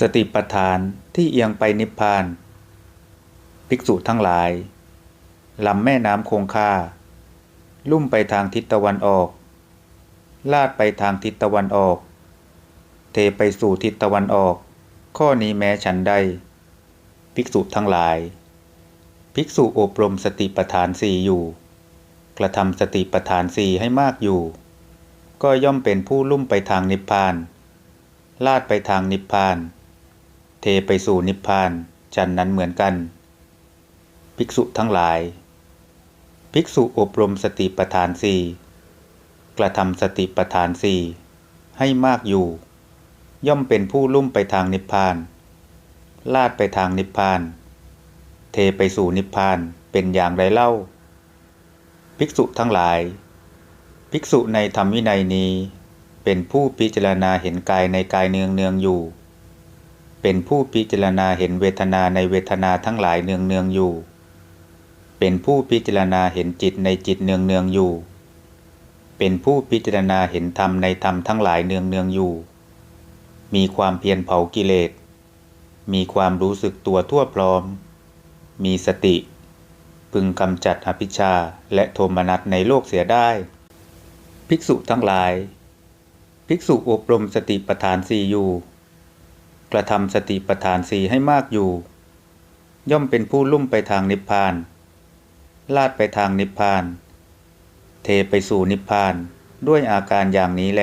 สติปัฏฐานที่เอียงไปนิพพาน ภิกษุทั้งหลายลำแม่น้ำคงคา ลุ่มไปทางทิศตะวันออก ลาดไปทางทิศตะวันออก เทไปสู่ทิศตะวันออก ข้อนี้แม้ฉันใด ภิกษุทั้งหลาย ภิกษุอบรมสติปัฏฐานสี่อยู่ กระทำสติปัฏฐานสี่ให้มากอยู่ ก็ย่อมเป็นผู้ลุ่มไปทางนิพพาน ลาดไปทางนิพพาน เทไปสู่นิพพานฉันนั้นเหมือนกัน ภิกษุทั้งหลาย ภิกษุอบรมสติปัฏฐานสี่กระทำสติปัฏฐานสี่ให้มากอยู่ ย่อมเป็นผู้ลุ่มไปทางนิพพาน ลาดไปทางนิพพาน เทไปสู่นิพพานเป็นอย่างไรเล่า ภิกษุทั้งหลาย ภิกษุในธรรมวินัยนี้ เป็นผู้พิจารณาเห็นกายในกายเนืองเนืองอยู่ เป็นผู้พิจารณาเห็นเวทนาในเวทนาทั้งหลายเนืองเนืองอยู่ เป็นผู้พิจารณาเห็นจิตในจิตเนืองเนืองอยู่ เป็นผู้พิจารณาเห็นธรรมในธรรมทั้งหลายเนืองเนืองอยู่ มีความเพียรเผากิเลส มีความรู้สึกตัวทั่วพร้อม มีสติ พึงกำจัดอภิชาและโทมนัสในโลกเสียได้ ภิกษุทั้งหลาย ภิกษุอบรมสติปัฏฐานสี่อยู่ กระทำสติปัฏฐานสี่ให้มากอยู่ ย่อมเป็นผู้ลุ่มไปทางนิพพาน ลาดไปทางนิพพาน เทไปสู่นิพพานด้วยอาการอย่างนี้แล